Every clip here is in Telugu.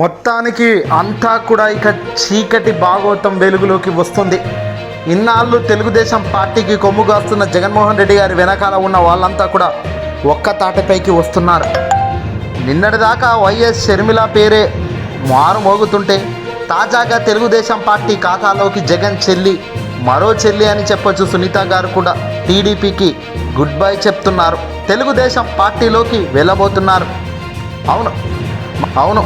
మొత్తానికి అంతా కూడా ఇక చీకటి భాగవతం వెలుగులోకి వస్తుంది. ఇన్నాళ్ళు తెలుగుదేశం పార్టీకి కొమ్ముగాస్తున్న జగన్మోహన్ రెడ్డి గారి వెనకాల ఉన్న వాళ్ళంతా కూడా ఒక్క తాటిపైకి వస్తున్నారు. నిన్నటిదాకా వైఎస్ షర్మిల పేరే మారు మోగుతుంటే తాజాగా తెలుగుదేశం పార్టీ ఖాతాలోకి జగన్ చెల్లి మరో చెల్లి అని చెప్పొచ్చు సునీత గారు కూడా టీడీపీకి గుడ్ బై చెప్తున్నారు. తెలుగుదేశం పార్టీలోకి వెళ్ళబోతున్నారు. అవును అవును.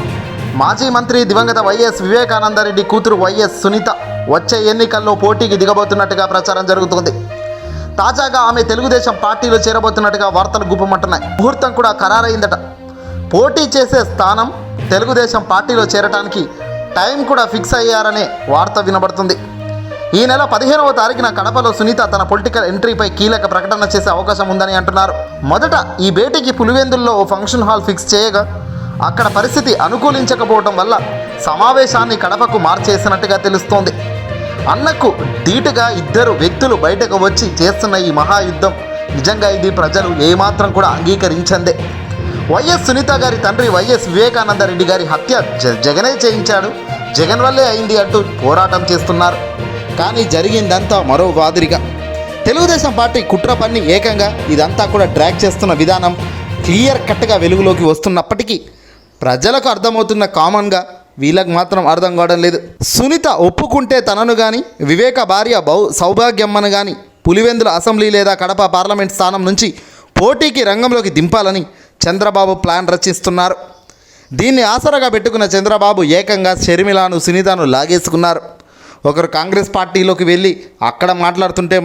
మాజీ మంత్రి దివంగత వైఎస్ వివేకానందరెడ్డి కూతురు వైఎస్ సునీత వచ్చే ఎన్నికల్లో పోటీకి దిగబోతున్నట్టుగా ప్రచారం జరుగుతుంది. తాజాగా ఆమె తెలుగుదేశం పార్టీలో చేరబోతున్నట్టుగా వార్తలు గుప్పమంటున్నాయి. ముహూర్తం కూడా ఖరారైందట. పోటీ చేసే స్థానం తెలుగుదేశం పార్టీలో చేరటానికి టైం కూడా ఫిక్స్ అయ్యారనే వార్త వినబడుతుంది. ఈ నెల పదిహేనవ తారీఖున కడపలో సునీత తన పొలిటికల్ ఎంట్రీపై కీలక ప్రకటన చేసే అవకాశం ఉందని అంటున్నారు. మొదట ఈ భేటీకి పులివెందుల్లో ఓ ఫంక్షన్ హాల్ ఫిక్స్ చేయగా అక్కడ పరిస్థితి అనుకూలించకపోవడం వల్ల సమావేశాన్ని కడపకు మార్చేసినట్టుగా తెలుస్తోంది. అన్నకు ధీటుగా ఇద్దరు వ్యక్తులు బయటకు వచ్చి చేస్తున్న ఈ మహాయుద్ధం నిజంగా ఇది ప్రజలు ఏమాత్రం కూడా అంగీకరించందే. వైఎస్ సునీత గారి తండ్రి వైఎస్ వివేకానంద రెడ్డి గారి హత్య జ- జగనే చేయించాడు. జగన్ వల్లే అయింది అంటూ పోరాటం చేస్తున్నారు. కానీ జరిగిందంతా మరో వాదిరిగా తెలుగుదేశం పార్టీ కుట్ర పన్ని ఏకంగా ఇదంతా కూడా డ్రాగ్ చేస్తున్న విధానం క్లియర్ కట్గా వెలుగులోకి వస్తున్నప్పటికీ ప్రజలకు అర్థమవుతున్న కామన్గా వీళ్ళకి మాత్రం అర్థం కావడం లేదు. సునీత ఒప్పుకుంటే తనను కానీ వివేక భార్య బౌ సౌభాగ్యమ్మను కానీ పులివెందుల అసెంబ్లీ లేదా కడప పార్లమెంట్ స్థానం నుంచి పోటీకి రంగంలోకి దింపాలని చంద్రబాబు ప్లాన్ రచిస్తున్నారు. దీన్ని ఆసరాగా పెట్టుకున్న చంద్రబాబు ఏకంగా షర్మిలాను సునీతను లాగేసుకున్నారు. ఒకరు కాంగ్రెస్ పార్టీలోకి వెళ్ళి అక్కడ మాట్లాడుతుంటే